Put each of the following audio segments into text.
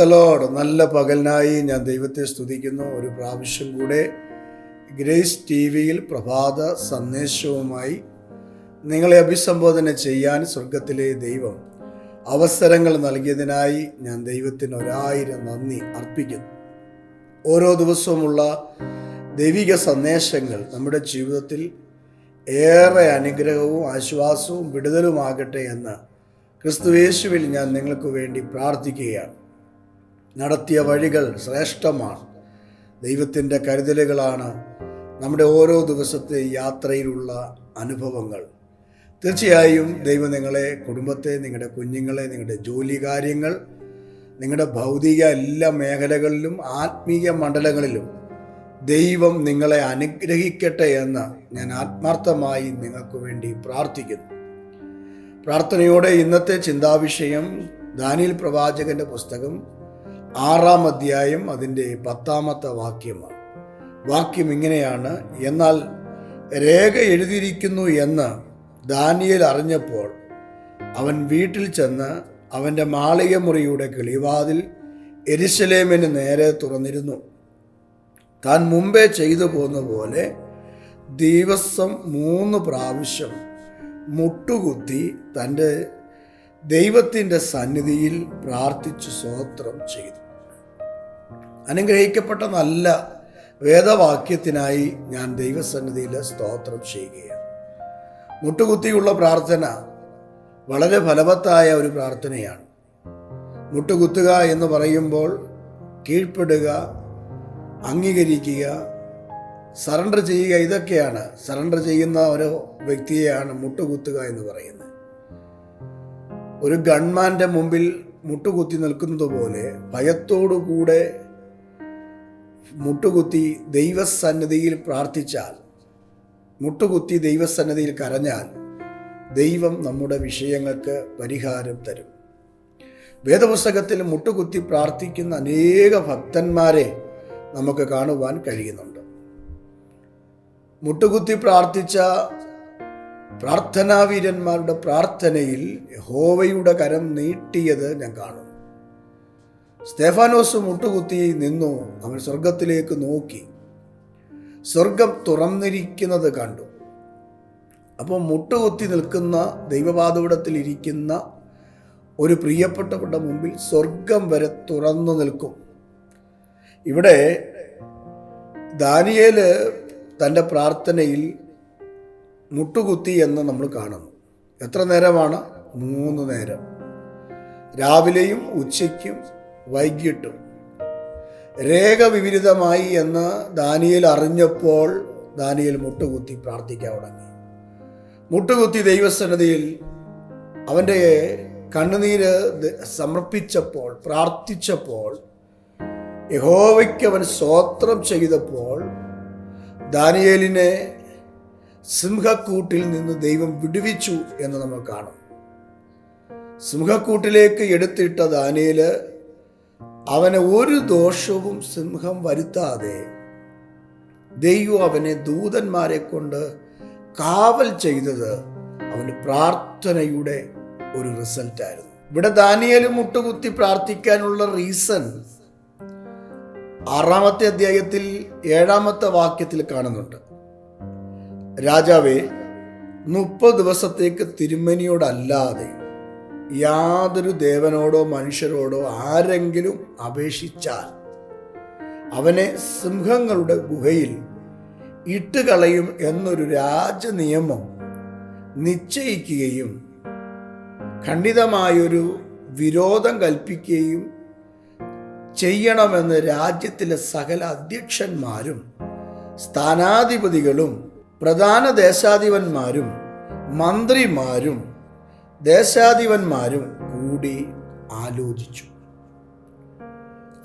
ക്രൈസ്തലോട് നല്ല പകലിനായി ഞാൻ ദൈവത്തെ സ്തുതിക്കുന്നു. ഒരു പ്രാവശ്യം കൂടെ ഗ്രേസ് ടി വിയിൽ പ്രഭാത സന്ദേശവുമായി നിങ്ങളെ അഭിസംബോധന ചെയ്യാൻ സ്വർഗത്തിലെ ദൈവം അവസരങ്ങൾ നൽകിയതിനായി ഞാൻ ദൈവത്തിന് ഒരായിരം നന്ദി അർപ്പിക്കുന്നു. ഓരോ ദിവസവുമുള്ള ദൈവിക സന്ദേശങ്ങൾ നമ്മുടെ ജീവിതത്തിൽ ഏറെ അനുഗ്രഹവും ആശ്വാസവും വിടുതലുമാകട്ടെ എന്ന് ക്രിസ്തുവേശുവിൽ ഞാൻ നിങ്ങൾക്ക് വേണ്ടി പ്രാർത്ഥിക്കുകയാണ്. നടത്തിയ വഴികൾ ശ്രേഷ്ഠമാണ്. ദൈവത്തിന്റെ കരുതലുകളാണ് നമ്മുടെ ഓരോ ദിവസത്തെ യാത്രയിലുള്ള അനുഭവങ്ങൾ. തീർച്ചയായും ദൈവം നിങ്ങളെ കുടുംബത്തെ നിങ്ങളുടെ കുഞ്ഞുങ്ങളെ നിങ്ങളുടെ ജോലി കാര്യങ്ങൾ നിങ്ങളുടെ ഭൗതിക എല്ലാ മേഖലകളിലും ആത്മീയ മണ്ഡലങ്ങളിലും ദൈവം നിങ്ങളെ അനുഗ്രഹിക്കട്ടെ എന്ന് ഞാൻ ആത്മാർത്ഥമായി നിങ്ങൾക്ക് വേണ്ടി പ്രാർത്ഥിക്കുന്നു. പ്രാർത്ഥനയോടെ ഇന്നത്തെ ചിന്താവിഷയം ദാനിയൽ പ്രവാചകന്റെ പുസ്തകം ആറാം അധ്യായം അതിന്റെ പത്താമത്തെ വാക്യമാണ്. വാക്യം ഇങ്ങനെയാണ് എന്നാൽ രേഖ എഴുതിയിരിക്കുന്നു എന്ന് ദാനിയൽ അറിഞ്ഞപ്പോൾ അവൻ വീട്ടിൽ ചെന്ന് അവന്റെ മാളിക മുറിയുടെ കിളിവാതിൽ എരിശലേമിന് നേരെ തുറന്നിരുന്നു. താൻ മുമ്പേ ചെയ്തു പോന്ന പോലെ ദിവസം മൂന്ന് പ്രാവശ്യം മുട്ടുകുത്തി തന്റെ ദൈവത്തിന്റെ സന്നിധിയിൽ പ്രാർത്ഥിച്ചു സ്വോത്രം ചെയ്തു. അനുഗ്രഹിക്കപ്പെട്ട നല്ല വേദവാക്യത്തിനായി ഞാൻ ദൈവസന്നിധിയിൽ സ്തോത്രം ചെയ്യുകയാണ്. മുട്ടുകുത്തിയുള്ള പ്രാർത്ഥന വളരെ ഫലവത്തായ ഒരു പ്രാർത്ഥനയാണ്. മുട്ടുകുത്തുക എന്ന് പറയുമ്പോൾ കീഴ്പ്പെടുക അംഗീകരിക്കുക സറണ്ടർ ചെയ്യുക ഇതൊക്കെയാണ്. സറണ്ടർ ചെയ്യുന്ന ഒരു വ്യക്തിയെയാണ് മുട്ടുകുത്തുക എന്ന് പറയുന്നത്. ഒരു ഗൺമാന്റെ മുമ്പിൽ മുട്ടുകുത്തി നിൽക്കുന്നത് പോലെ ഭയത്തോടുകൂടെ മുട്ടുകുത്തി ദൈവസന്നിധിയിൽ പ്രാർത്ഥിച്ചാൽ മുട്ടുകുത്തി ദൈവസന്നിധിയിൽ കരഞ്ഞാൽ ദൈവം നമ്മുടെ വിഷയങ്ങൾക്ക് പരിഹാരം തരും. വേദപുസ്തകത്തിൽ മുട്ടുകുത്തി പ്രാർത്ഥിക്കുന്ന അനേക ഭക്തന്മാരെ നമുക്ക് കാണുവാൻ കഴിയുന്നുണ്ട്. മുട്ടുകുത്തി പ്രാർത്ഥിച്ച പ്രാർത്ഥനാവീരന്മാരുടെ പ്രാർത്ഥനയിൽ ഹോവയുടെ കരം നീട്ടിയത് ഞാൻ കാണുന്നു. സ്തേഫാനോസ് മുട്ടുകുത്തി നിന്നു. അവൻ സ്വർഗത്തിലേക്ക് നോക്കി. സ്വർഗം തുറന്നിരിക്കുന്നത് കണ്ടു. അപ്പോൾ മുട്ടുകുത്തി നിൽക്കുന്ന ദൈവപാതവിടത്തിൽ ഇരിക്കുന്ന ഒരു പ്രിയപ്പെട്ടവരുടെ മുമ്പിൽ സ്വർഗം വരെ തുറന്നു നിൽക്കും. ഇവിടെ ദാനിയേൽ തന്റെ പ്രാർത്ഥനയിൽ മുട്ടുകുത്തി എന്ന് നമ്മൾ കാണുന്നു. എത്ര നേരമാണ്? മൂന്ന് നേരം. രാവിലെയും ഉച്ചയ്ക്കും വൈകിട്ടും. രേഖ വിപരീതമായി എന്ന് ദാനിയേൽ അറിഞ്ഞപ്പോൾ ദാനിയേൽ മുട്ടുകുത്തി പ്രാർത്ഥിക്കാൻ തുടങ്ങി. മുട്ടുകുത്തി ദൈവസന്നതിയിൽ അവന്റെ കണ്ണുനീര് സമർപ്പിച്ചപ്പോൾ പ്രാർത്ഥിച്ചപ്പോൾ യഹോവയ്ക്ക് അവൻ സ്വോത്രം ചെയ്തപ്പോൾ ദാനിയേലിനെ സിംഹക്കൂട്ടിൽ നിന്ന് ദൈവം വിടുവിച്ചു എന്ന് നമ്മൾ കാണും. സിംഹക്കൂട്ടിലേക്ക് എടുത്തിട്ട ദാനിയേൽ അവനെ ഒരു ദോഷവും സിംഹം വരുത്താതെ ദൈവം അവനെ ദൂതന്മാരെ കൊണ്ട് കാവൽ ചെയ്തത് അവന് പ്രാർത്ഥനയുടെ ഒരു റിസൾട്ടായിരുന്നു ഇവിടെ ദാനിയൽ മുട്ടുകുത്തി പ്രാർത്ഥിക്കാനുള്ള റീസൺ ആറാമത്തെ അധ്യായത്തിൽ ഏഴാമത്തെ വാക്യത്തിൽ കാണുന്നുണ്ട്. രാജാവേ മുപ്പത് ദിവസത്തേക്ക് തിരുമനിയോടല്ലാതെ യാതൊരു ദേവനോടോ മനുഷ്യരോടോ ആരെങ്കിലും അപേക്ഷിച്ചാൽ അവനെ സിംഹങ്ങളുടെ ഗുഹയിൽ ഇട്ടുകളയും എന്നൊരു രാജനിയമം നിശ്ചയിക്കുകയും ഖണ്ഡിതമായൊരു വിരോധം കൽപ്പിക്കുകയും ചെയ്യണമെന്ന് രാജ്യത്തിലെ സകല അധ്യക്ഷന്മാരും സ്ഥാനാധിപതികളും പ്രധാന ദേശാധിപന്മാരും മന്ത്രിമാരും ദേശാധിപന്മാരും കൂടി ആലോചിച്ചു.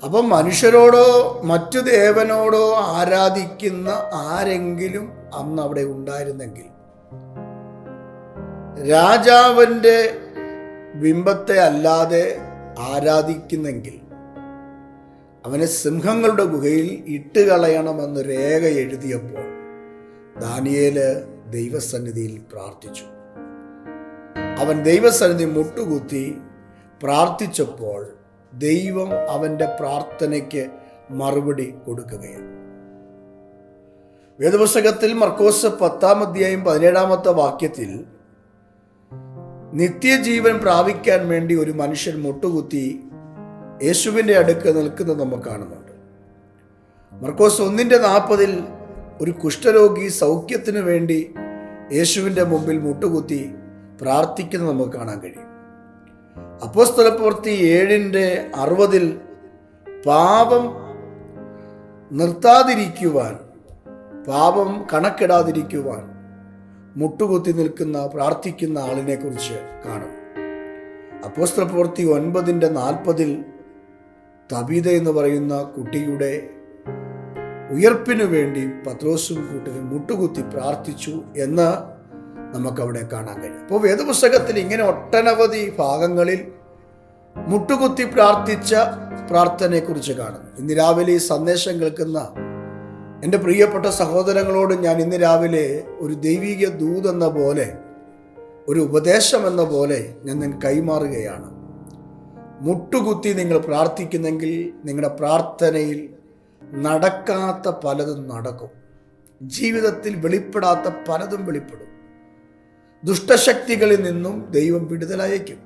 അപ്പം മനുഷ്യരോടോ മറ്റു ദേവനോടോ ആരാധിക്കുന്ന ആരെങ്കിലും അന്ന് അവിടെ ഉണ്ടായിരുന്നെങ്കിൽ രാജാവിന്റെ ബിംബത്തെ അല്ലാതെ ആരാധിക്കുന്നെങ്കിൽ അവനെ സിംഹങ്ങളുടെ ഗുഹയിൽ ഇട്ടുകളയണമെന്ന് രേഖ എഴുതിയപ്പോൾ ദാനിയേൽ ദൈവസന്നിധിയിൽ പ്രാർത്ഥിച്ചു. അവൻ ദൈവസന്നിധി മുട്ടുകുത്തി പ്രാർത്ഥിച്ചപ്പോൾ ദൈവം അവന്റെ പ്രാർത്ഥനയ്ക്ക് മറുപടി കൊടുക്കുകയാണ്. വേദപുസ്തകത്തിൽ മർക്കോസ് പത്താം അധ്യായം പതിനേഴാമത്തെ വാക്യത്തിൽ നിത്യജീവൻ പ്രാപിക്കാൻ വേണ്ടി ഒരു മനുഷ്യൻ മുട്ടുകുത്തി യേശുവിന്റെ അടുക്ക് നിൽക്കുന്നത് നമ്മൾ കാണുന്നുണ്ട്. മർക്കോസ് ഒന്നിന്റെ നാൽപ്പതിൽ ഒരു കുഷ്ഠരോഗി സൗഖ്യത്തിന് വേണ്ടി യേശുവിന്റെ മുമ്പിൽ മുട്ടുകുത്തി പ്രാർത്ഥിക്കുന്നത് നമുക്ക് കാണാൻ കഴിയും. അപ്പോസ്തലപ്രവൃത്തി ഏഴിന്റെ അറുപതിൽ പാപം നിർത്താതിരിക്കുവാൻ പാപം കണക്കിടാതിരിക്കുവാൻ മുട്ടുകുത്തി നിൽക്കുന്ന പ്രാർത്ഥിക്കുന്ന ആളിനെ കുറിച്ച് കാണും അപ്പോസ്തലപ്രവൃത്തി ഒൻപതിന്റെ നാൽപ്പതിൽ തബീത എന്ന് പറയുന്ന കുട്ടിയുടെ ഉയർപ്പിനു വേണ്ടി പത്രോസും കൂട്ടരും മുട്ടുകുത്തി പ്രാർത്ഥിച്ചു എന്ന് നമുക്കവിടെ കാണാൻ കഴിയും. അപ്പോൾ വേദപുസ്തകത്തിൽ ഇങ്ങനെ ഒട്ടനവധി ഭാഗങ്ങളിൽ മുട്ടുകുത്തി പ്രാർത്ഥിച്ച പ്രാർത്ഥനയെക്കുറിച്ച് കാണുന്നു. ഇന്ന് രാവിലെ ഈ സന്ദേശം കേൾക്കുന്ന എന്റെ പ്രിയപ്പെട്ട സഹോദരങ്ങളോട് ഞാൻ ഇന്ന് രാവിലെ ഒരു ദൈവിക ദൂതെന്ന പോലെ ഒരു ഉപദേശം എന്ന പോലെ ഞാൻ നിങ്ങൾ കൈമാറുകയാണ്. മുട്ടുകുത്തി നിങ്ങൾ പ്രാർത്ഥിക്കുന്നെങ്കിൽ നിങ്ങളുടെ പ്രാർത്ഥനയിൽ നടക്കാത്ത പലതും നടക്കും. ജീവിതത്തിൽ വെളിപ്പെടാത്ത പലതും വെളിപ്പെടും. ദുഷ്ടശക്തികളിൽ നിന്നും ദൈവം വിടുതലയക്കും.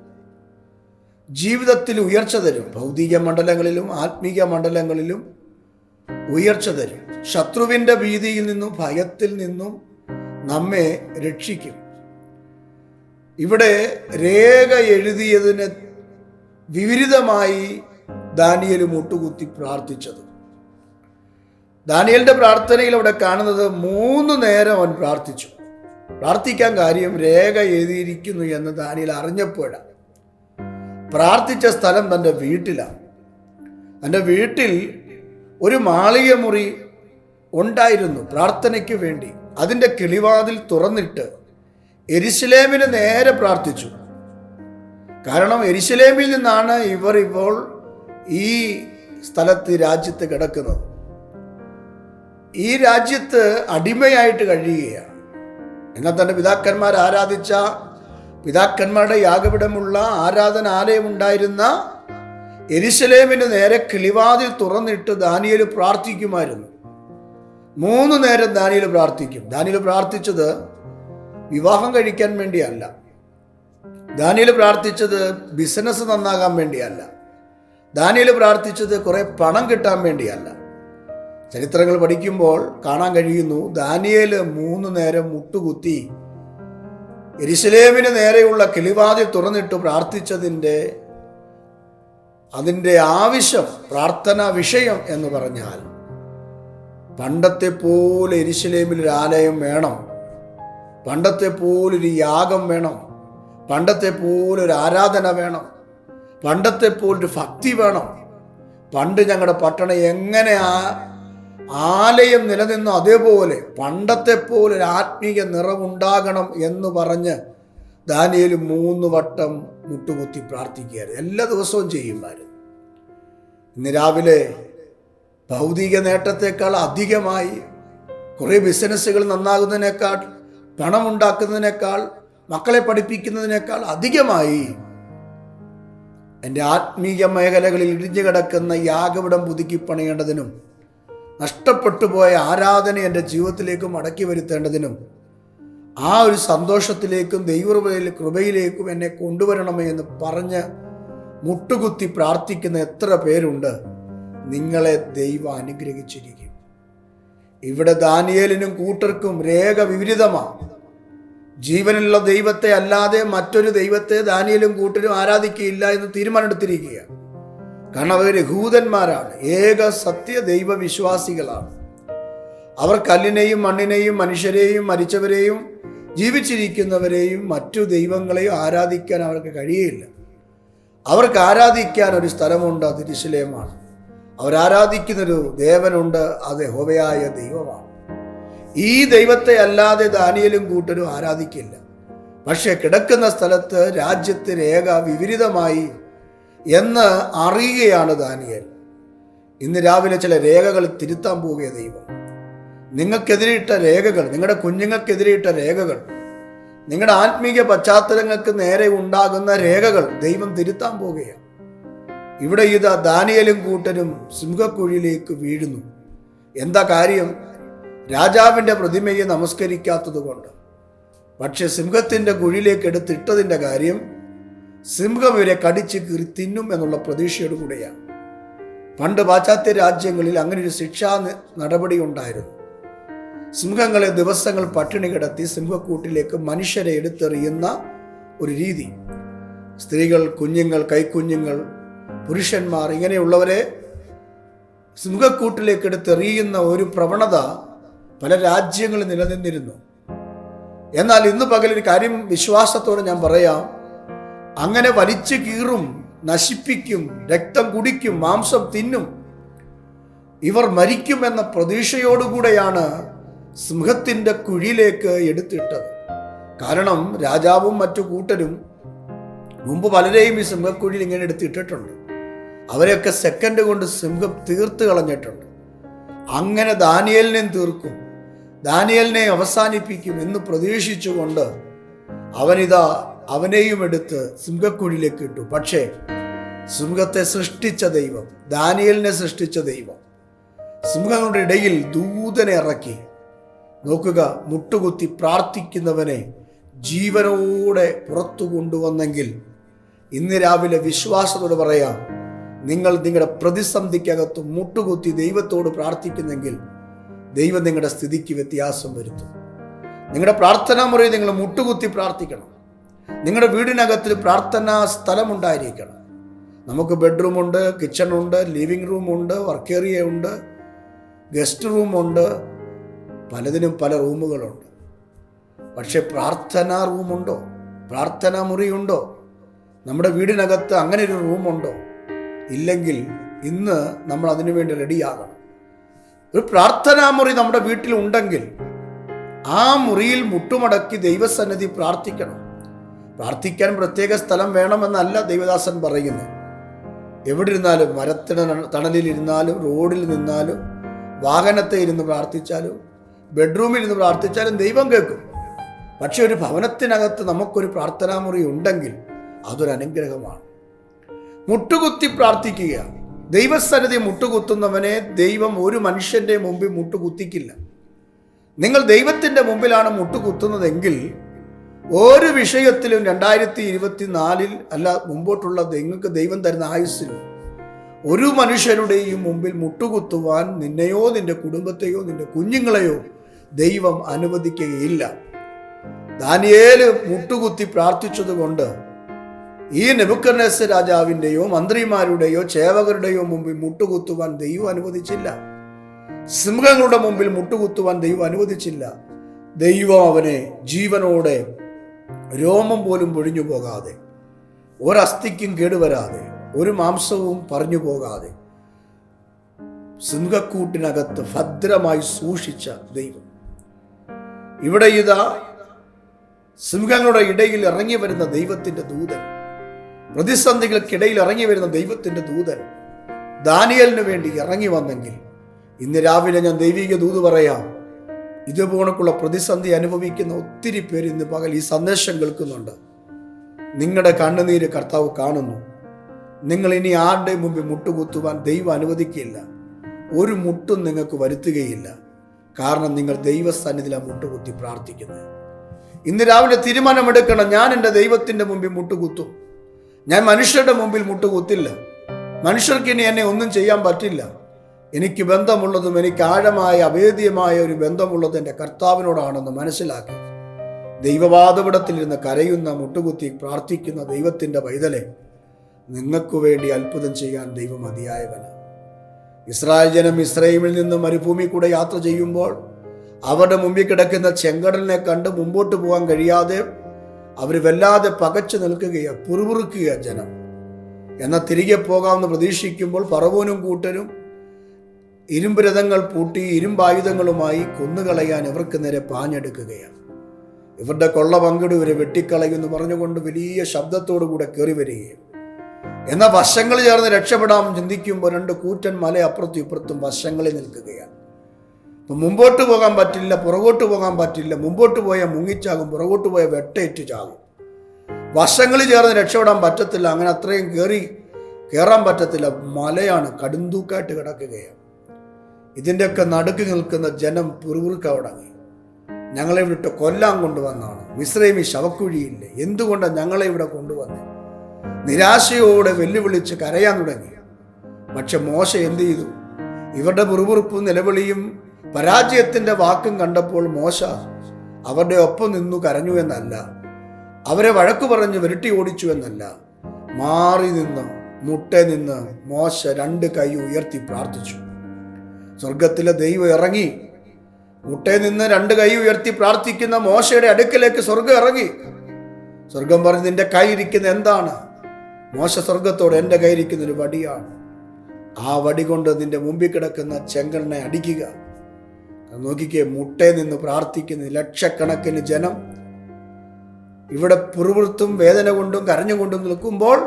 ജീവിതത്തിൽ ഉയർച്ച തരും. ഭൗതിക മണ്ഡലങ്ങളിലും ആത്മീക മണ്ഡലങ്ങളിലും ഉയർച്ച തരും. ശത്രുവിന്റെ ഭീതിയിൽ നിന്നും ഭയത്തിൽ നിന്നും നമ്മെ രക്ഷിക്കും. ഇവിടെ രേഖ എഴുതിയതിന് വിപരീതമായി ദാനിയൽ മുട്ടുകുത്തി പ്രാർത്ഥിച്ചത്. ദാനിയലിന്റെ പ്രാർത്ഥനയിൽ അവിടെ കാണുന്നത് മൂന്ന് നേരം അവൻ പ്രാർത്ഥിച്ചു. പ്രാർത്ഥിക്കാൻ കാര്യം രേഖ എഴുതിയിരിക്കുന്നു എന്ന് ദാനിയിൽ അറിഞ്ഞപ്പോഴാണ്. പ്രാർത്ഥിച്ച സ്ഥലം തന്റെ വീട്ടിലാണ്. തന്റെ വീട്ടിൽ ഒരു മാളിക മുറി ഉണ്ടായിരുന്നു പ്രാർത്ഥനയ്ക്ക് വേണ്ടി. അതിന്റെ കിളിവാതിൽ തുറന്നിട്ട് എരിശിലേമിന് നേരെ പ്രാർത്ഥിച്ചു. കാരണം എരിശിലേമിൽ നിന്നാണ് ഇവർ ഇപ്പോൾ ഈ സ്ഥലത്ത് രാജ്യത്ത് കിടക്കുന്നത്. ഈ രാജ്യത്ത് അടിമയായിട്ട് കഴിയുകയാണ്. എന്നാൽ തന്റെ പിതാക്കന്മാർ ആരാധിച്ച പിതാക്കന്മാരുടെ യാഗപിടമുള്ള ആരാധനാലയം ഉണ്ടായിരുന്ന എരിശലേമിന് നേരെ കിളിവാതിൽ തുറന്നിട്ട് ദാനിയൽ പ്രാർത്ഥിക്കുമായിരുന്നു. മൂന്ന് നേരം ദാനിയൽ പ്രാർത്ഥിക്കും. ദാനിയൽ പ്രാർത്ഥിച്ചത് വിവാഹം കഴിക്കാൻ വേണ്ടിയല്ല. ദാനിയൽ പ്രാർത്ഥിച്ചത് ബിസിനസ് നന്നാകാൻ വേണ്ടിയല്ല. ദാനിയൽ പ്രാർത്ഥിച്ചത് കുറേ പണം കിട്ടാൻ വേണ്ടിയല്ല. ചരിത്രങ്ങൾ പഠിക്കുമ്പോൾ കാണാൻ കഴിയുന്നു ദാനിയേൽ മൂന്ന് നേരം മുട്ടുകുത്തി എരിശിലേമിന് നേരെയുള്ള കിളിവാതിൽ തുറന്നിട്ട് പ്രാർത്ഥിച്ചതിന്റെ അതിന്റെ ആവശ്യം പ്രാർത്ഥന വിഷയം എന്ന് പറഞ്ഞാൽ പണ്ടത്തെ പോലെ എരിശിലേമിൽ ഒരു ആലയം വേണം പണ്ടത്തെ പോലൊരു യാഗം വേണം പണ്ടത്തെ പോലൊരു ആരാധന വേണം പണ്ടത്തെ പോലൊരു ഭക്തി വേണം. പണ്ട് ഞങ്ങളുടെ പട്ടണം എങ്ങനെ ആ ആലയം നിലനിന്നു അതേപോലെ പണ്ടത്തെ പോലെ ഒരു ആത്മീയ നിറവുണ്ടാകണം എന്ന് പറഞ്ഞ് ദാനിയേൽ മൂന്ന് വട്ടം മുട്ടുകുത്തി പ്രാർത്ഥിക്കുകയായിരുന്നു. എല്ലാ ദിവസവും ചെയ്യുമായിരുന്നു. ഇന്ന് രാവിലെ ഭൗതിക നേട്ടത്തെക്കാൾ അധികമായി കുറേ ബിസിനസ്സുകൾ നന്നാകുന്നതിനേക്കാൾ പണമുണ്ടാക്കുന്നതിനേക്കാൾ മക്കളെ പഠിപ്പിക്കുന്നതിനേക്കാൾ അധികമായി എന്റെ ആത്മീയ മേഖലകളിൽ ഇടിഞ്ഞു കിടക്കുന്ന യാഗവിടം പുതുക്കി പണിയേണ്ടതിനും നഷ്ടപ്പെട്ടു പോയ ആരാധന എന്റെ ജീവിതത്തിലേക്ക് മടക്കി വരുത്തേണ്ടതിനും ആ ഒരു സന്തോഷത്തിലേക്കും ദൈവകൃപയിൽ കൃപയിലേക്കും എന്നെ കൊണ്ടുവരണമേ എന്ന് പറഞ്ഞ് മുട്ടുകുത്തി പ്രാർത്ഥിക്കുന്ന എത്ര പേരുണ്ട്. നിങ്ങളെ ദൈവം അനുഗ്രഹിച്ചിരിക്കും. ഇവിടെ ദാനിയേലിനും കൂട്ടർക്കും രേഖ വിപരീതമാണ് ജീവനുള്ള ദൈവത്തെ അല്ലാതെ മറ്റൊരു ദൈവത്തെ ദാനിയലും കൂട്ടരും ആരാധിക്കുകയില്ല എന്ന് തീരുമാനമെടുത്തിരിക്കുകയാണ്. കാരണം അവർ യഹൂദന്മാരാണ് ഏക സത്യ ദൈവ വിശ്വാസികളാണ് അവർ കല്ലിനെയും മണ്ണിനെയും മനുഷ്യരെയും മരിച്ചവരെയും ജീവിച്ചിരിക്കുന്നവരെയും മറ്റു ദൈവങ്ങളെയും ആരാധിക്കാൻ അവർക്ക് കഴിയില്ല. അവർക്ക് ആരാധിക്കാൻ ഒരു സ്ഥലമുണ്ട് അത് തിരുശിലയമാണ് അവരാരാധിക്കുന്നൊരു ദേവനുണ്ട് അത് ഹോവയായ ദൈവമാണ്. ഈ ദൈവത്തെ അല്ലാതെ ദാനിയലും കൂട്ടരും ആരാധിക്കില്ല. പക്ഷേ കിടക്കുന്ന സ്ഥലത്ത് രാജ്യത്തിന് ഏക വിപരീതമായി എന്ന് അറിയുകയാണ് ദാനിയൽ. ഇന്ന് രാവിലെ ചില രേഖകൾ തിരുത്താൻ പോവുക ദൈവം. നിങ്ങൾക്കെതിരെയിട്ട രേഖകൾ നിങ്ങളുടെ കുഞ്ഞുങ്ങൾക്കെതിരെയിട്ട രേഖകൾ നിങ്ങളുടെ ആത്മീയ പശ്ചാത്തലങ്ങൾക്ക് നേരെ ഉണ്ടാകുന്ന രേഖകൾ ദൈവം തിരുത്താൻ പോവുകയാണ് ഇവിടെ ഇതാ ദാനിയലും കൂട്ടരും സിംഹക്കുഴിയിലേക്ക് വീഴുന്നു. എന്താ കാര്യം? രാജാവിന്റെ പ്രതിമയെ നമസ്കരിക്കാത്തത് കൊണ്ട് പക്ഷെ സിംഹത്തിന്റെ കുഴിയിലേക്ക് എടുത്തിട്ടതിന്റെ കാര്യം സിംഹം ഇവരെ കടിച്ച് കീറി തിന്നും എന്നുള്ള പ്രതീക്ഷയോട് കൂടെയാണ്. പണ്ട് പാശ്ചാത്യ രാജ്യങ്ങളിൽ അങ്ങനെ ഒരു ശിക്ഷാ നടപടി ഉണ്ടായിരുന്നു. സിംഹങ്ങളെ ദിവസങ്ങൾ പട്ടിണി കിടത്തി സിംഹക്കൂട്ടിലേക്ക് മനുഷ്യരെ എടുത്തെറിയുന്ന ഒരു രീതി. സ്ത്രീകൾ കുഞ്ഞുങ്ങൾ കൈക്കുഞ്ഞുങ്ങൾ പുരുഷന്മാർ ഇങ്ങനെയുള്ളവരെ സിംഹക്കൂട്ടിലേക്ക് എടുത്തെറിയുന്ന ഒരു പ്രവണത പല രാജ്യങ്ങളിൽ നിലനിന്നിരുന്നു. എന്നാൽ ഇന്ന് പകൽ ഒരു കാര്യം വിശ്വാസത്തോടെ ഞാൻ പറയാം. അങ്ങനെ വലിച്ചു കീറും നശിപ്പിക്കും രക്തം കുടിക്കും മാംസം തിന്നും. ഇവർ മരിക്കുമെന്ന പ്രതീക്ഷയോടുകൂടെയാണ് സിംഹത്തിന്റെ കുഴിയിലേക്ക് എടുത്തിട്ടത്. കാരണം രാജാവും മറ്റു കൂട്ടരും മുമ്പ് പലരെയും ഈ സിംഹക്കുഴിയിൽ ഇങ്ങനെ എടുത്തിട്ടിട്ടുണ്ട്. അവരെയൊക്കെ സെക്കൻഡ് കൊണ്ട് സിംഹം തീർത്ത് കളഞ്ഞിട്ടുണ്ട്. അങ്ങനെ ദാനിയലിനെയും തീർക്കും ദാനിയലിനെ അവസാനിപ്പിക്കും എന്ന് പ്രതീക്ഷിച്ചുകൊണ്ട് അവനിതാ അവനെയും എടുത്ത് സിംഹക്കുഴിയിലേക്ക് ഇട്ടു. പക്ഷേ സിംഹത്തെ സൃഷ്ടിച്ച ദൈവം ദാനിയലിനെ സൃഷ്ടിച്ച ദൈവം സിംഹങ്ങളുടെ ഇടയിൽ ദൂതനെ ഇറക്കി. നോക്കുക മുട്ടുകുത്തി പ്രാർത്ഥിക്കുന്നവനെ ജീവനോടെ പുറത്തു കൊണ്ടുവന്നെങ്കിൽ ഇന്ന് രാവിലെ വിശ്വാസത്തോട് പറയാം നിങ്ങൾ നിങ്ങളുടെ പ്രതിസന്ധിക്കകത്ത് മുട്ടുകുത്തി ദൈവത്തോട് പ്രാർത്ഥിക്കുന്നെങ്കിൽ ദൈവം നിങ്ങളുടെ സ്ഥിതിക്ക് വ്യത്യാസം വരുത്തും. നിങ്ങളുടെ പ്രാർത്ഥനാ മുറി നിങ്ങൾ മുട്ടുകുത്തി പ്രാർത്ഥിക്കണം. നിങ്ങളുടെ വീടിനകത്ത് പ്രാർത്ഥനാ സ്ഥലമുണ്ടായിരിക്കണം. നമുക്ക് ബെഡ്റൂമുണ്ട് കിച്ചണുണ്ട് ലിവിങ് റൂമുണ്ട് വർക്ക് ഏരിയ ഉണ്ട് ഗസ്റ്റ് റൂമുണ്ട് പലതിനും പല റൂമുകളുണ്ട്. പക്ഷേ പ്രാർത്ഥനാ റൂമുണ്ടോ? പ്രാർത്ഥനാ മുറിയുണ്ടോ? നമ്മുടെ വീടിനകത്ത് അങ്ങനെ ഒരു റൂമുണ്ടോ? ഇല്ലെങ്കിൽ ഇന്ന് നമ്മൾ അതിനു വേണ്ടി റെഡിയാകണം. ഒരു പ്രാർത്ഥനാ മുറി നമ്മുടെ വീട്ടിൽ ഉണ്ടെങ്കിൽ ആ മുറിയിൽ മുട്ടുമടക്കി ദൈവസന്നിധി പ്രാർത്ഥിക്കണം. പ്രാർത്ഥിക്കാൻ പ്രത്യേക സ്ഥലം വേണമെന്നല്ല ദൈവദാസൻ പറയുന്നു. എവിടെ ഇരുന്നാലും മരത്തിന് തണലിൽ ഇരുന്നാലും റോഡിൽ നിന്നാലും വാഹനത്തെ ഇരുന്ന് പ്രാർത്ഥിച്ചാലും ബെഡ്റൂമിൽ ഇരുന്ന് പ്രാർത്ഥിച്ചാലും ദൈവം കേൾക്കും. പക്ഷെ ഒരു ഭവനത്തിനകത്ത് നമുക്കൊരു പ്രാർത്ഥനാമുറി ഉണ്ടെങ്കിൽ അതൊരു അനുഗ്രഹമാണ്. മുട്ടുകുത്തി പ്രാർത്ഥിക്കുക. ദൈവസ്ഥലതി മുട്ടുകുത്തുന്നവനെ ദൈവം ഒരു മനുഷ്യന്റെ മുമ്പിൽ മുട്ടുകുത്തിക്കില്ല. നിങ്ങൾ ദൈവത്തിന്റെ മുമ്പിലാണ് മുട്ടുകുത്തുന്നതെങ്കിൽ ഒരു വിഷയത്തിലും രണ്ടായിരത്തി ഇരുപത്തി നാലിൽ അല്ല മുമ്പോട്ടുള്ള നിങ്ങൾക്ക് ദൈവം തരുന്ന ആയുസ്സിലും. ഒരു മനുഷ്യരുടെയും മുമ്പിൽ മുട്ടുകുത്തുവാൻ നിന്നെയോ നിന്റെ കുടുംബത്തെയോ നിന്റെ കുഞ്ഞുങ്ങളെയോ ദൈവം അനുവദിക്കുകയില്ല. ദാനിയേൽ മുട്ടുകുത്തി പ്രാർത്ഥിച്ചതുകൊണ്ട് ഈ നെബുക്കർണേസ് രാജാവിന്റെയോ മന്ത്രിമാരുടെയോ ചേവകരുടെയോ മുമ്പിൽ മുട്ടുകുത്തുവാൻ ദൈവം അനുവദിച്ചില്ല. സിംഹങ്ങളുടെ മുമ്പിൽ മുട്ടുകുത്തുവാൻ ദൈവം അനുവദിച്ചില്ല. ദൈവം അവനെ ജീവനോടെ രോമം പോലും പൊഴിഞ്ഞു പോകാതെ ഒരസ്ഥിക്കും കേടുവരാതെ ഒരു മാംസവും പറഞ്ഞു പോകാതെ സിംഹക്കൂട്ടിനകത്ത് ഭദ്രമായി സൂക്ഷിച്ച ദൈവം. ഇവിടെ ഇതാ സിംഹങ്ങളുടെ ഇടയിൽ ഇറങ്ങി വരുന്ന ദൈവത്തിന്റെ ദൂതൻ. പ്രതിസന്ധികൾക്കിടയിൽ ഇറങ്ങി വരുന്ന ദൈവത്തിന്റെ ദൂതൻ ദാനിയലിന് വേണ്ടി ഇറങ്ങി വന്നെങ്കിൽ ഇന്ന് രാവിലെ ഞാൻ ദൈവിക ദൂത് പറയാം. ഇതുപോണക്കുള്ള പ്രതിസന്ധി അനുഭവിക്കുന്ന ഒത്തിരി പേര് ഇന്ന് പകൽ ഈ സന്ദേശം കേൾക്കുന്നുണ്ട്. നിങ്ങളുടെ കണ്ണുനീര് കർത്താവ് കാണുന്നു. നിങ്ങൾ ഇനി ആരുടെ മുമ്പിൽ മുട്ടുകുത്തുവാൻ ദൈവം അനുവദിക്കില്ല ഒരു മുട്ടും നിങ്ങൾക്ക് വരുത്തുകയില്ല. കാരണം നിങ്ങൾ ദൈവസന്നിധിയിലാണ് മുട്ടുകുത്തി പ്രാർത്ഥിക്കുന്നത്. ഇന്ന് രാവിലെ തീരുമാനമെടുക്കണം. ഞാൻ എന്റെ ദൈവത്തിന്റെ മുമ്പിൽ മുട്ടുകുത്തും. ഞാൻ മനുഷ്യരുടെ മുമ്പിൽ മുട്ടുകുത്തില്ല. മനുഷ്യർക്ക് ഇനി എന്നെ ഒന്നും ചെയ്യാൻ പറ്റില്ല. എനിക്ക് ബന്ധമുള്ളതും എനിക്ക് ആഴമായ അവേദ്യമായ ഒരു ബന്ധമുള്ളത് എന്റെ കർത്താവിനോടാണെന്ന് മനസ്സിലാക്കി. ദൈവവാദപടത്തിലിരുന്ന് കരയുന്ന മുട്ടുകുത്തി പ്രാർത്ഥിക്കുന്ന ദൈവത്തിന്റെ പൈതലെ നിങ്ങൾക്കു വേണ്ടി അത്ഭുതം ചെയ്യാൻ ദൈവം മതിയായവന് ഇസ്രായേൽ ജനം ഇസ്രൈമിൽ നിന്ന് മരുഭൂമി കൂടെ യാത്ര ചെയ്യുമ്പോൾ അവരുടെ മുമ്പിൽ കിടക്കുന്ന ചെങ്കടലിനെ കണ്ട് മുമ്പോട്ട് പോകാൻ കഴിയാതെ അവർ വല്ലാതെ പകച്ചു നിൽക്കുകയാണ് പുറുപുറുക്കുക ജനം. എന്നാൽ തിരികെ പോകാമെന്ന് പ്രതീക്ഷിക്കുമ്പോൾ പറവൂനും കൂട്ടരും ഇരുമ്പ് രഥങ്ങൾ പൂട്ടി ഇരുമ്പായുധങ്ങളുമായി കൊന്നുകളയാൻ ഇവർക്ക് നേരെ പാഞ്ഞെടുക്കുകയാണ്. ഇവരുടെ കൊള്ള പങ്കിട് ഇവരെ വെട്ടിക്കളയുമെന്ന് പറഞ്ഞുകൊണ്ട് വലിയ ശബ്ദത്തോടു കൂടെ കയറി വരികയും എന്നാൽ വശങ്ങൾ ചേർന്ന് രക്ഷപ്പെടാൻ ചിന്തിക്കുമ്പോൾ രണ്ട് കൂറ്റൻ മല അപ്പുറത്തും ഇപ്പുറത്തും വശങ്ങളിൽ നിൽക്കുകയാണ്. അപ്പം മുമ്പോട്ട് പോകാൻ പറ്റില്ല പുറകോട്ട് പോകാൻ പറ്റില്ല. മുമ്പോട്ട് പോയാൽ മുങ്ങിച്ചാകും പുറകോട്ട് പോയാൽ വെട്ടേറ്റ് ചാകും. വശങ്ങളിൽ ചേർന്ന് രക്ഷപ്പെടാൻ പറ്റത്തില്ല അങ്ങനെ അത്രയും കയറി കയറാൻ പറ്റത്തില്ല. മലയാണ് കടുന്തൂക്കായിട്ട് കിടക്കുകയാണ്. ഇതിന്റെയൊക്കെ നടുക്ക് നിൽക്കുന്ന ജനം പിറുപിറുക്കവിടങ്ങി. ഞങ്ങളെ വിട്ട് കൊല്ലാൻ കൊണ്ടുവന്നാണ് മിശ്രൈമി ശവക്കുഴിയില്ലേ? എന്തുകൊണ്ടാണ് ഞങ്ങളെ ഇവിടെ കൊണ്ടുവന്നത് നിരാശയോടെ വെല്ലുവിളിച്ച് കരയാൻ തുടങ്ങി. പക്ഷെ മോശ എന്ത് ചെയ്തു? ഇവരുടെ മുറിവുറുപ്പും നിലവിളിയും പരാജയത്തിന്റെ വാക്കും കണ്ടപ്പോൾ മോശ അവരുടെ ഒപ്പം നിന്നു കരഞ്ഞു എന്നല്ല അവരെ വഴക്കു പറഞ്ഞ് വിരട്ടി ഓടിച്ചു എന്നല്ല. മാറി നിന്ന് മുട്ട നിന്ന് മോശ രണ്ട് കൈ ഉയർത്തി പ്രാർത്ഥിച്ചു. സ്വർഗത്തിലെ ദൈവം ഇറങ്ങി. മുട്ടയിൽ നിന്ന് രണ്ട് കൈ ഉയർത്തി പ്രാർത്ഥിക്കുന്ന മോശയുടെ അടുക്കലേക്ക് സ്വർഗം ഇറങ്ങി. സ്വർഗം പറഞ്ഞ് നിന്റെ കൈ ഇരിക്കുന്ന എന്താണ്? മോശ സ്വർഗത്തോട് എന്റെ ഇരിക്കുന്ന ഒരു വടിയാണ്. ആ വടി കൊണ്ട് നിന്റെ മുമ്പിൽ കിടക്കുന്ന ചെങ്കണ്ണെ അടിക്കുക. നോക്കിക്കേ മുട്ടയിൽ നിന്ന് പ്രാർത്ഥിക്കുന്ന ലക്ഷക്കണക്കിന് ജനം ഇവിടെ പിറുപിറുത്തും വേദന കൊണ്ടും കരഞ്ഞുകൊണ്ടും നിൽക്കുമ്പോൾ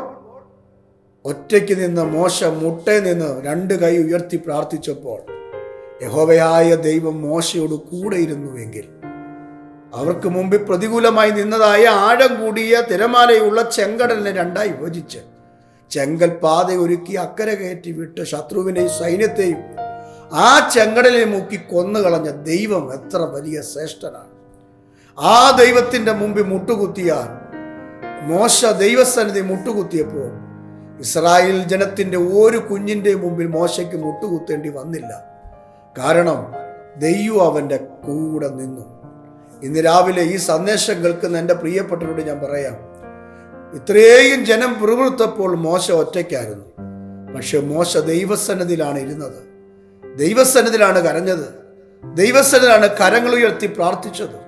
ഒറ്റയ്ക്ക് നിന്ന് മോശ മുട്ടയിൽ നിന്ന് രണ്ട് കൈ ഉയർത്തി പ്രാർത്ഥിച്ചപ്പോൾ യഹോവയായ ദൈവം മോശയോട് കൂടെ ഇരുന്നുവെങ്കിൽ അവർക്ക് മുമ്പിൽ പ്രതികൂലമായി നിന്നതായ ആഴം കൂടിയ തിരമാലയുള്ള ചെങ്കടലിനെ രണ്ടായി വിഭജിച്ച് ചെങ്കൽ പാത ഒരുക്കി അക്കരെ കയറ്റി വിട്ട് ശത്രുവിനെയും സൈന്യത്തെയും ആ ചെങ്കടലിൽ മുക്കി കൊന്നുകളഞ്ഞ ദൈവം എത്ര വലിയ ശ്രേഷ്ഠനാണ്. ആ ദൈവത്തിന്റെ മുമ്പിൽ മുട്ടുകുത്തിയാൽ മോശ ദൈവസന്നിധി മുട്ടുകുത്തിയപ്പോൾ ഇസ്രായേൽ ജനത്തിന്റെ ഒരു കുഞ്ഞിന്റെ മുമ്പിൽ മോശയ്ക്ക് മുട്ടുകുത്തേണ്ടി വന്നില്ല. കാരണം ദൈവം അവന്റെ കൂടെ നിന്നു. ഇന്ന് രാവിലെ ഈ സന്ദേശം കേൾക്കുന്ന എന്റെ പ്രിയപ്പെട്ടവരോട് ഞാൻ പറയാം ഇത്രയും ജനം പിറുപിറുത്തപ്പോൾ മോശ ഒറ്റയ്ക്കായിരുന്നു. പക്ഷെ മോശ ദൈവസന്നതിലാണ് ഇരുന്നത്. ദൈവസന്നതിലാണ് കരഞ്ഞത്. ദൈവസന്നതിലാണ് കരങ്ങൾ ഉയർത്തി പ്രാർത്ഥിച്ചത്.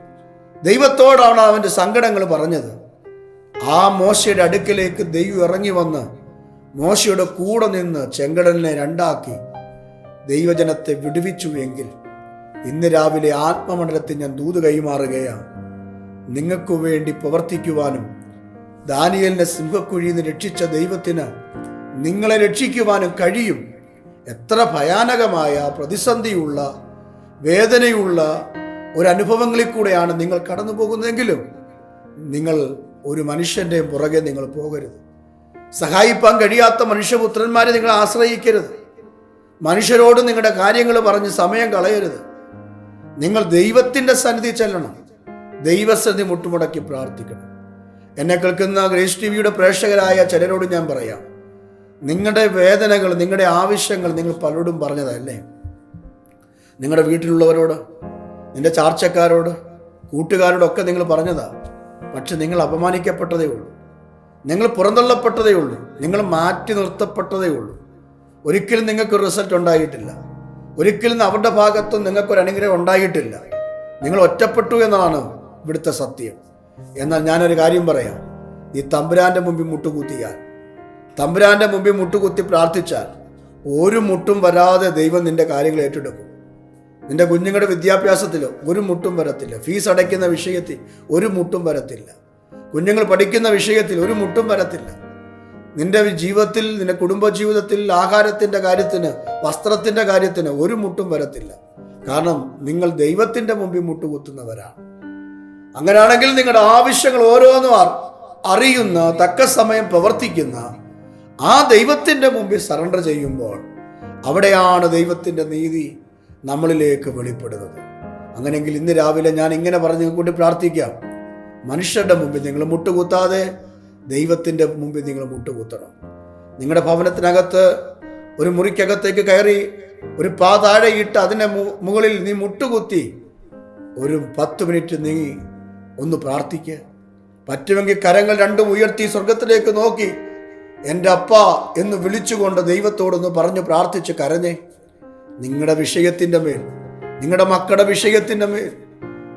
ദൈവത്തോടാണ് അവന്റെ സങ്കടങ്ങൾ പറഞ്ഞത്. ആ മോശയുടെ അടുക്കിലേക്ക് ദൈവം ഇറങ്ങി വന്ന് മോശയുടെ കൂടെ നിന്ന് ചെങ്കടലിനെ രണ്ടാക്കി ദൈവജനത്തെ വിടുവിച്ചു എങ്കിൽ ഇന്ന് രാവിലെ ആത്മമണ്ഡലത്തിൽ ഞാൻ ദൂത് കൈമാറുകയാണ്. നിങ്ങൾക്കു വേണ്ടി പ്രവർത്തിക്കുവാനും ദാനിയലിനെ സിംഹക്കുഴിയിൽ നിന്ന് രക്ഷിച്ച ദൈവത്തിന് നിങ്ങളെ രക്ഷിക്കുവാനും കഴിയും. എത്ര ഭയാനകമായ പ്രതിസന്ധിയുള്ള വേദനയുള്ള ഒരു അനുഭവങ്ങളിൽ കൂടെയാണ് നിങ്ങൾ കടന്നു പോകുന്നതെങ്കിലും നിങ്ങൾ ഒരു മനുഷ്യന്റെ പുറകെ നിങ്ങൾ പോകരുത്. സഹായിപ്പാൻ കഴിയാത്ത മനുഷ്യപുത്രന്മാരെ നിങ്ങൾ ആശ്രയിക്കരുത്. മനുഷ്യരോട് നിങ്ങളുടെ കാര്യങ്ങൾ പറഞ്ഞ് സമയം കളയരുത്. നിങ്ങൾ ദൈവത്തിന്റെ സന്നിധി ചെല്ലണം. ദൈവസന്നിധി മുട്ടുമുടക്കി പ്രാർത്ഥിക്കണം. എന്നെ കേൾക്കുന്ന ഗ്രേസ് ടി വിയുടെ പ്രേക്ഷകരായ ചിലരോട് ഞാൻ പറയാം. നിങ്ങളുടെ വേദനകൾ നിങ്ങളുടെ ആവശ്യങ്ങൾ നിങ്ങൾ പലരോടും പറഞ്ഞതല്ലേ? നിങ്ങളുടെ വീട്ടിലുള്ളവരോട് നിന്റെ ചാർച്ചക്കാരോട് കൂട്ടുകാരോടൊക്കെ നിങ്ങൾ പറഞ്ഞതാ. പക്ഷെ നിങ്ങൾ അപമാനിക്കപ്പെട്ടതേ ഉള്ളൂ. നിങ്ങൾ പുറന്തള്ളപ്പെട്ടതേ ഉള്ളൂ. നിങ്ങൾ മാറ്റി നിർത്തപ്പെട്ടതേ ഉള്ളൂ. ഒരിക്കലും നിങ്ങൾക്ക് റിസൾട്ട് ഉണ്ടായിട്ടില്ല. ഒരിക്കലും അവരുടെ ഭാഗത്തും നിങ്ങൾക്കൊരു അനുഗ്രഹം ഉണ്ടായിട്ടില്ല. നിങ്ങൾ ഒറ്റപ്പെട്ടു എന്നതാണ് ഇവിടുത്തെ സത്യം. എന്നാൽ ഞാനൊരു കാര്യം പറയാം. നീ തമ്പുരാന്റെ മുമ്പിൽ മുട്ടുകുത്തിയാൽ തമ്പുരാന്റെ മുമ്പിൽ മുട്ടുകുത്തി പ്രാർത്ഥിച്ചാൽ ഒരു മുട്ടും വരാതെ ദൈവം നിന്റെ കാര്യങ്ങൾ ഏറ്റെടുക്കും. നിന്റെ കുഞ്ഞുങ്ങളുടെ വിദ്യാഭ്യാസത്തിലോ ഒരു മുട്ടും വരത്തില്ല. ഫീസ് അടയ്ക്കുന്ന വിഷയത്തിൽ ഒരു മുട്ടും വരത്തില്ല. കുഞ്ഞുങ്ങൾ പഠിക്കുന്ന വിഷയത്തിൽ ഒരു മുട്ടും വരത്തില്ല. നിന്റെ ജീവിതത്തിൽ നിന്റെ കുടുംബ ജീവിതത്തിൽ ആഹാരത്തിന്റെ കാര്യത്തിന് വസ്ത്രത്തിന്റെ കാര്യത്തിന് ഒരു മുട്ടും വരത്തില്ല. കാരണം നിങ്ങൾ ദൈവത്തിന്റെ മുമ്പിൽ മുട്ടുകുത്തുന്നവരാണ്. അങ്ങനെയാണെങ്കിൽ നിങ്ങളുടെ ആവശ്യങ്ങൾ ഓരോന്നും അറിയുന്ന തക്ക സമയം പ്രവർത്തിക്കുന്ന ആ ദൈവത്തിന്റെ മുമ്പിൽ സറണ്ടർ ചെയ്യുമ്പോൾ അവിടെയാണ് ദൈവത്തിന്റെ നീതി നമ്മളിലേക്ക് വെളിപ്പെടുന്നത്. അങ്ങനെയെങ്കിൽ ഇന്ന് രാവിലെ ഞാൻ ഇങ്ങനെ പറഞ്ഞു കൂടി പ്രാർത്ഥിക്കാം. മനുഷ്യരുടെ മുമ്പിൽ നിങ്ങൾ മുട്ടുകുത്താതെ ദൈവത്തിന്റെ മുമ്പിൽ നിങ്ങൾ മുട്ടുകുത്തണം. നിങ്ങളുടെ ഭവനത്തിനകത്ത് ഒരു മുറിക്കകത്തേക്ക് കയറി ഒരു പാ താഴെ ഇട്ട് അതിന്റെ മുകളിൽ നീ മുട്ടുകുത്തി ഒരു പത്ത് മിനിറ്റ് നീ ഒന്ന് പ്രാർത്ഥിക്കുക പറ്റുമെങ്കിൽ കരങ്ങൾ രണ്ടും ഉയർത്തി സ്വർഗത്തിലേക്ക് നോക്കി. എന്റെ അപ്പ എന്ന് വിളിച്ചുകൊണ്ട് ദൈവത്തോടൊന്ന് പറഞ്ഞു പ്രാർത്ഥിച്ച് കരഞ്ഞേ. നിങ്ങളുടെ വിഷയത്തിന്റെ മേൽ നിങ്ങളുടെ മക്കളുടെ വിഷയത്തിന്റെ മേൽ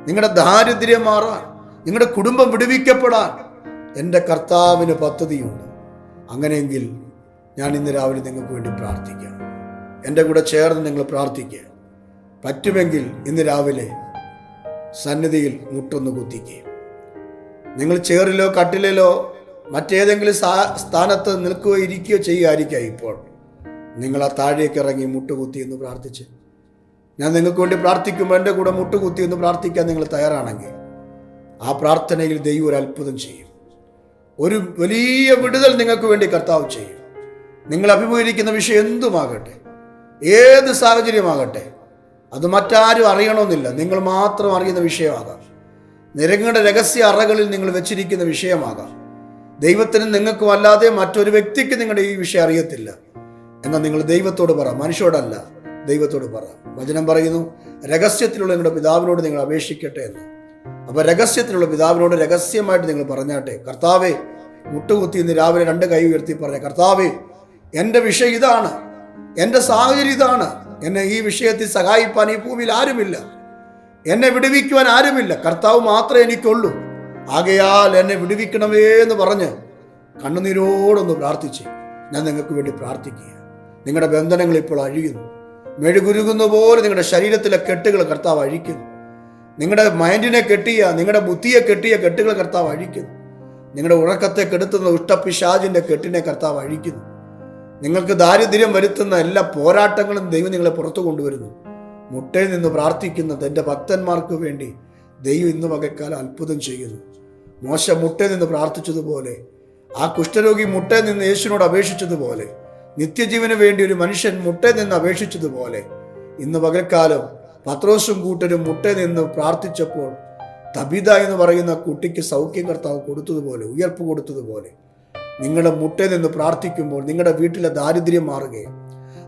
നിങ്ങളുടെ ദാരിദ്ര്യം മാറാൻ നിങ്ങളുടെ കുടുംബം വിടുവിക്കപ്പെടാൻ എന്റെ കർത്താവിന് പദ്ധതിയുണ്ട്. അങ്ങനെയെങ്കിൽ ഞാൻ ഇന്ന് രാവിലെ നിങ്ങൾക്ക് വേണ്ടി പ്രാർത്ഥിക്കാം. എന്റെ കൂടെ ചേർന്ന് നിങ്ങൾ പ്രാർത്ഥിക്കുക. പറ്റുമെങ്കിൽ ഇന്ന് രാവിലെ സന്നിധിയിൽ മുട്ടൊന്ന് കുത്തിക്കുക നിങ്ങൾ ചേറിലോ കട്ടിലിലോ മറ്റേതെങ്കിലും സാ- സ്ഥാനത്ത് നിൽക്കുകയോ ഇരിക്കുകയോ ചെയ്യുമായിരിക്കാം ഇപ്പോൾ. നിങ്ങൾ ആ താഴേക്ക് ഇറങ്ങി മുട്ടുകുത്തി എന്ന് പ്രാർത്ഥിച്ച്. ഞാൻ നിങ്ങൾക്ക് വേണ്ടി പ്രാർത്ഥിക്കുമ്പോൾ എന്റെ കൂടെ മുട്ടുകുത്തി എന്ന് പ്രാർത്ഥിക്കാൻ നിങ്ങൾ തയ്യാറാണെങ്കിൽ ആ പ്രാർത്ഥനയിൽ ദൈവം ഒരു അത്ഭുതം ചെയ്യും. ഒരു വലിയ വിടുതൽ നിങ്ങൾക്ക് വേണ്ടി കർത്താവ് ചെയ്യും. നിങ്ങൾ അഭിമുഖീകരിക്കുന്ന വിഷയം എന്തുമാകട്ടെ? ഏത് സാഹചര്യമാകട്ടെ? അത് മറ്റാരും അറിയണമെന്നില്ല. നിങ്ങൾ മാത്രം അറിയുന്ന വിഷയമാകാം. നിരങ്ങളുടെ രഹസ്യ അറകളിൽ നിങ്ങൾ വെച്ചിരിക്കുന്ന വിഷയമാകാം. ദൈവത്തിന് നിങ്ങൾക്കും അല്ലാതെ മറ്റൊരു വ്യക്തിക്ക് നിങ്ങളുടെ ഈ വിഷയം അറിയത്തില്ല. എന്നാൽ നിങ്ങൾ ദൈവത്തോട് പറ. മനുഷ്യരോടല്ല. ദൈവത്തോട് പറ. വചനം പറയുന്നു. രഹസ്യത്തിലുള്ള നിങ്ങളുടെ പിതാവിനോട് നിങ്ങൾ അപേക്ഷിക്കട്ടെ എന്ന്. അപ്പൊ രഹസ്യത്തിലുള്ള പിതാവിനോട് രഹസ്യമായിട്ട് നിങ്ങൾ പറഞ്ഞാട്ടെ കർത്താവേ മുട്ടുകുത്തി ഇന്ന് രാവിലെ രണ്ട് കൈ ഉയർത്തി പറഞ്ഞ കർത്താവേ എന്റെ വിഷയം ഇതാണ് എന്റെ സാഹചര്യം ഇതാണ് എന്നെ ഈ വിഷയത്തിൽ സഹായിപ്പാൻ ഈ ഭൂമിയിൽ ആരുമില്ല എന്നെ വിടുവിക്കുവാൻ ആരുമില്ല കർത്താവ് മാത്രമേ എനിക്കുള്ളൂ. ആകയാൽ എന്നെ വിടുവിക്കണമേ എന്ന് പറഞ്ഞ് കണ്ണുനീരോടൊന്ന് പ്രാർത്ഥിച്ച് ഞാൻ നിങ്ങൾക്ക് വേണ്ടി പ്രാർത്ഥിക്കുക നിങ്ങളുടെ ബന്ധനങ്ങൾ ഇപ്പോൾ അഴിയുന്നു. മെഴുകുരുകുന്ന പോലെ നിങ്ങളുടെ ശരീരത്തിലെ കെട്ടുകൾ കർത്താവ് അഴിക്കുന്നു. നിങ്ങളുടെ മൈൻഡിനെ കെട്ടിയ നിങ്ങളുടെ ബുദ്ധിയെ കെട്ടിയ കെട്ടുകൾ കർത്താവ് അഴിക്കുന്നു. നിങ്ങളുടെ ഉറക്കത്തെ കെടുത്തുന്ന ഉഷ്ടപിശാജിന്റെ കെട്ടിനെ കർത്താവ് അഴിക്കുന്നു. നിങ്ങൾക്ക് ദാരിദ്ര്യം വരുത്തുന്ന എല്ലാ പോരാട്ടങ്ങളും ദൈവം നിങ്ങളെ പുറത്തു കൊണ്ടുവരുന്നു. മുട്ടയിൽ നിന്ന് പ്രാർത്ഥിക്കുന്നത് എന്റെ ഭക്തന്മാർക്ക് വേണ്ടി ദൈവം ഇന്ന് വകക്കാലം അത്ഭുതം ചെയ്യുന്നു. മോശ മുട്ടയിൽ നിന്ന് പ്രാർത്ഥിച്ചതുപോലെ ആ കുഷ്ഠരോഗി മുട്ടയിൽ നിന്ന് യേശുവിനോട് അപേക്ഷിച്ചതുപോലെ നിത്യജീവന് വേണ്ടി ഒരു മനുഷ്യൻ മുട്ടയിൽ നിന്ന് അപേക്ഷിച്ചതുപോലെ ഇന്ന് പകൽക്കാലം പത്രോസും കൂട്ടരും മുട്ട നിന്ന് പ്രാർത്ഥിച്ചപ്പോൾ തബിത എന്ന് പറയുന്ന കുട്ടിക്ക് സൗഖ്യം കർത്താവ് കൊടുത്തതുപോലെ ഉയർപ്പ് കൊടുത്തതുപോലെ നിങ്ങളുടെ മുട്ട നിന്ന് പ്രാർത്ഥിക്കുമ്പോൾ നിങ്ങളുടെ വീട്ടിലെ ദാരിദ്ര്യം മാറുകയാണ്.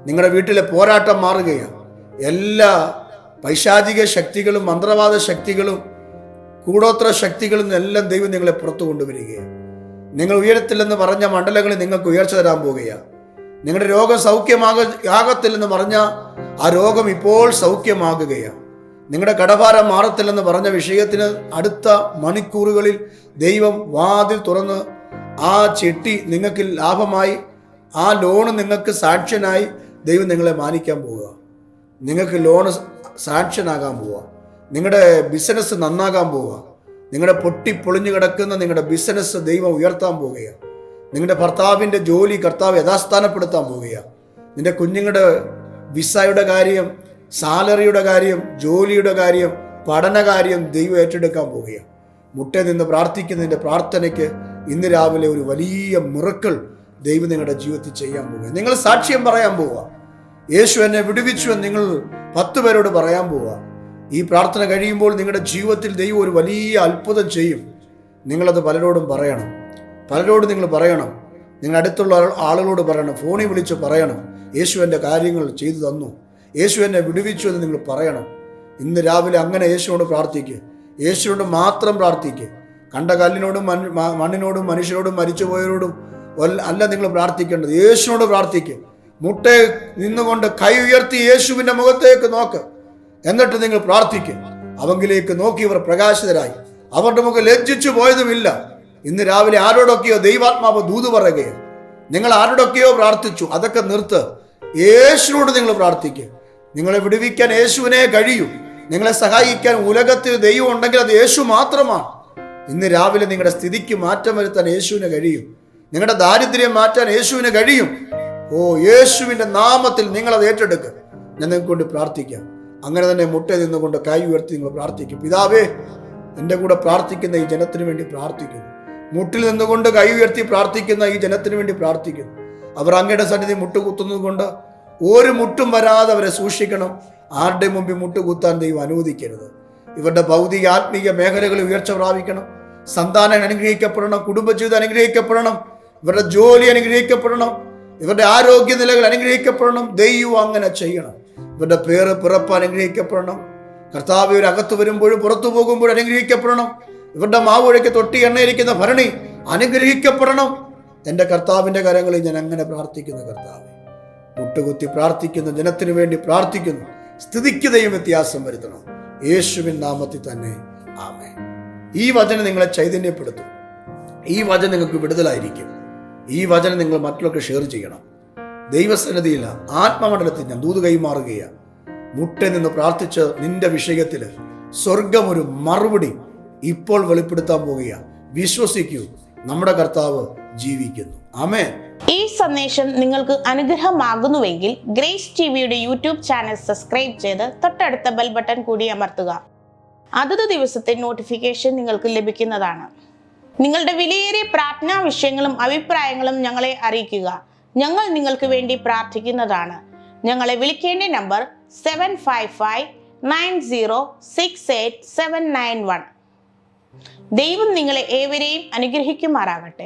നിങ്ങളുടെ വീട്ടിലെ പോരാട്ടം മാറുകയാണ്. എല്ലാ പൈശാചിക ശക്തികളും മന്ത്രവാദ ശക്തികളും കൂടോത്ര ശക്തികളും എല്ലാം ദൈവം നിങ്ങളെ പുറത്തു കൊണ്ടുവരികയാണ് നിങ്ങൾ ഉയരത്തില്ലെന്ന് പറഞ്ഞ മണ്ഡലങ്ങളിൽ നിങ്ങൾക്ക് ഉയർച്ച തരാൻ പോവുകയാണ് നിങ്ങളുടെ രോഗം സൗഖ്യമാക ആകത്തില്ലെന്ന് പറഞ്ഞ ആ രോഗം ഇപ്പോൾ സൗഖ്യമാകുകയാണ്. നിങ്ങളുടെ കടഭാരം മാറത്തില്ലെന്ന് പറഞ്ഞ വിഷയത്തിന് അടുത്ത മണിക്കൂറുകളിൽ ദൈവം വാതിൽ തുറന്ന് ആ ചെട്ടി നിങ്ങൾക്ക് ലാഭമായി ആ ലോണ് നിങ്ങൾക്ക് സാക്ഷ്യനായി ദൈവം നിങ്ങളെ മാനിക്കാൻ പോവുക. നിങ്ങൾക്ക് ലോണ് സാക്ഷനാകാൻ പോവുക. നിങ്ങളുടെ ബിസിനസ് നന്നാകാൻ പോവുക. നിങ്ങളുടെ പൊട്ടി പൊളിഞ്ഞു കിടക്കുന്ന നിങ്ങളുടെ ബിസിനസ് ദൈവം ഉയർത്താൻ പോവുകയാണ്. നിങ്ങളുടെ ഭർത്താവിന്റെ ജോലി കർത്താവ് യഥാസ്ഥാനപ്പെടുത്താൻ പോവുകയാണ് നിന്റെ കുഞ്ഞുങ്ങളുടെ വിസയുടെ കാര്യം സാലറിയുടെ കാര്യം ജോലിയുടെ കാര്യം പഠനകാര്യം ദൈവം ഏറ്റെടുക്കാൻ പോവുകയാണ് മുട്ടേ നിന്ന് പ്രാർത്ഥിക്കുന്നതിന്റെ പ്രാർത്ഥനയ്ക്ക് ഇന്ന് രാവിലെ ഒരു വലിയ മിറക്കൾ ദൈവം നിങ്ങളുടെ ജീവിതത്തിൽ ചെയ്യാൻ പോവുക നിങ്ങൾ സാക്ഷ്യം പറയാൻ പോവുക യേശു എന്നെ വിടുവിച്ചു എന്ന് നിങ്ങൾ പത്ത് പേരോട് പറയാൻ പോവുക ഈ പ്രാർത്ഥന കഴിയുമ്പോൾ നിങ്ങളുടെ ജീവിതത്തിൽ ദൈവം ഒരു വലിയ അത്ഭുതം ചെയ്യും. നിങ്ങളത് പലരോടും പറയണം. പലരോടും നിങ്ങൾ പറയണം. നിങ്ങൾ അടുത്തുള്ള ആളുകളോട് പറയണം. ഫോണിൽ വിളിച്ച് പറയണം. യേശു എന്റെ കാര്യങ്ങൾ ചെയ്തു തന്നു. യേശു എന്നെ വിടുവിച്ചു എന്ന് നിങ്ങൾ പറയണം. ഇന്ന് രാവിലെ അങ്ങനെ യേശുവിനോട് പ്രാർത്ഥിക്കുക യേശുവിനോട് മാത്രം പ്രാർത്ഥിക്കുക കണ്ട കല്ലിനോടും മണ് മണ്ണിനോടും മനുഷ്യരോടും മരിച്ചുപോയവരോടും അല്ല നിങ്ങൾ പ്രാർത്ഥിക്കേണ്ടത്. യേശുവിനോട് പ്രാർത്ഥിക്കുക മുട്ടേ നിന്നുകൊണ്ട് കൈ ഉയർത്തി യേശുവിന്റെ മുഖത്തേക്ക് നോക്ക്. എന്നിട്ട് നിങ്ങൾ പ്രാർത്ഥിക്കും. അവങ്കിലേക്ക് നോക്കി ഇവർ പ്രകാശിതരായി. അവരുടെ മുഖം ലജ്ജിച്ചു പോയതുമില്ല. ഇന്ന് രാവിലെ ആരോടൊക്കെയോ ദൈവാത്മാവ് ദൂത് പറയുകയോ നിങ്ങൾ ആരോടൊക്കെയോ പ്രാർത്ഥിച്ചു അതൊക്കെ നിർത്ത്. യേശുവിനോട് നിങ്ങൾ പ്രാർത്ഥിക്കുക നിങ്ങളെ വിടുവിക്കാൻ യേശുവിനെ കഴിയൂ. നിങ്ങളെ സഹായിക്കാൻ ഉലകത്തിൽ ദൈവം ഉണ്ടെങ്കിൽ അത് യേശു മാത്രമാണ്. ഇന്ന് രാവിലെ നിങ്ങളുടെ സ്ഥിതിക്ക് മാറ്റം വരുത്താൻ യേശുവിന് കഴിയും. നിങ്ങളുടെ ദാരിദ്ര്യം മാറ്റാൻ യേശുവിന് കഴിയും. ഓ യേശുവിന്റെ നാമത്തിൽ നിങ്ങളത് ഏറ്റെടുക്കുക ഞാൻ നിങ്ങൾക്ക് കൊണ്ട് പ്രാർത്ഥിക്കാം. അങ്ങനെ തന്നെ മുട്ട നിന്നുകൊണ്ട് കൈ ഉയർത്തി നിങ്ങൾ പ്രാർത്ഥിക്കും. പിതാവേ എന്റെ കൂടെ പ്രാർത്ഥിക്കുന്ന ഈ ജനത്തിന് വേണ്ടി പ്രാർത്ഥിക്കുന്നു. മുട്ടിൽ നിന്നുകൊണ്ട് കൈ ഉയർത്തി പ്രാർത്ഥിക്കുന്ന ഈ ജനത്തിന് വേണ്ടി പ്രാർത്ഥിക്കുന്നു അവർ അങ്ങയുടെ സന്നിധി മുട്ടുകുത്തുന്നത് കൊണ്ട് ഒരു മുട്ടും വരാതെ അവരെ സൂക്ഷിക്കണം. ആരുടെ മുമ്പിൽ മുട്ടുകുത്താൻ ദൈവം അനുവദിക്കരുത്. ഇവരുടെ ഭൗതിക ആത്മീയ മേഖലകൾ ഉയർച്ച പ്രാപിക്കണം. സന്താനം അനുഗ്രഹിക്കപ്പെടണം. കുടുംബജീവിതം അനുഗ്രഹിക്കപ്പെടണം. ഇവരുടെ ജോലി അനുഗ്രഹിക്കപ്പെടണം. ഇവരുടെ ആരോഗ്യ നിലകൾ അനുഗ്രഹിക്കപ്പെടണം. ദൈവം അങ്ങനെ ചെയ്യണം. ഇവരുടെ പേര് പിറപ്പ് അനുഗ്രഹിക്കപ്പെടണം. കർത്താവ് ഒരു അകത്ത് വരുമ്പോഴും പുറത്തു പോകുമ്പോഴും അനുഗ്രഹിക്കപ്പെടണം. ഇവരുടെ മാവുഴയ്ക്ക് തൊട്ടി എണ്ണയിരിക്കുന്ന ഭരണി അനുഗ്രഹിക്കപ്പെടണം. എന്റെ കർത്താവിന്റെ കരങ്ങളിൽ ഞാൻ അങ്ങനെ പ്രാർത്ഥിക്കുന്നു കർത്താവ് മുട്ടുകുത്തി പ്രാർത്ഥിക്കുന്ന ജനത്തിനു വേണ്ടി പ്രാർത്ഥിക്കുന്നു. സ്ഥിതിക്ക് ദൈവം വ്യത്യാസം വരുത്തണം. യേശുവിൻ നാമത്തിൽ തന്നെ ആമേ ഈ വചനം നിങ്ങളെ ചൈതന്യപ്പെടുത്തും. ഈ വചനം നിങ്ങൾക്ക് വിടുതലായിരിക്കും. ഈ വചനം നിങ്ങൾ മറ്റുള്ളവർക്ക് ഷെയർ ചെയ്യണം. ദൈവസന്നിധിയിൽ ആത്മമണ്ഡലത്തിൽ ഞാൻ ദൂത് കൈമാറുകയാണ്. മുട്ട നിന്ന് പ്രാർത്ഥിച്ച് നിന്റെ വിഷയത്തിൽ സ്വർഗം ഒരു മറുപടി ഇപ്പോൾ വെളിപ്പെടുത്താൻ പോവുകയാണ്. വിശ്വസിക്കൂ നമ്മുടെ കർത്താവ് ജീവിക്കുന്നു. ആമേ ഈ സന്ദേശം നിങ്ങൾക്ക് അനുഗ്രഹമാകുന്നുവെങ്കിൽ ഗ്രേസ് ടി വിയുടെ യൂട്യൂബ് ചാനൽ സബ്സ്ക്രൈബ് ചെയ്ത് തൊട്ടടുത്ത ബെൽ ബട്ടൺ കൂടി അമർത്തുക. അതത് ദിവസത്തെ നോട്ടിഫിക്കേഷൻ നിങ്ങൾക്ക് ലഭിക്കുന്നതാണ്. നിങ്ങളുടെ വിലയേറിയ പ്രാർത്ഥനാ വിഷയങ്ങളും അഭിപ്രായങ്ങളും ഞങ്ങളെ അറിയിക്കുക. ഞങ്ങൾ നിങ്ങൾക്ക് വേണ്ടി പ്രാർത്ഥിക്കുന്നതാണ്. ഞങ്ങളെ വിളിക്കേണ്ട number seven five five nine zero six eight seven nine one. ദൈവം നിങ്ങളെ ഏവരെയും അനുഗ്രഹിക്കുമാറാകട്ടെ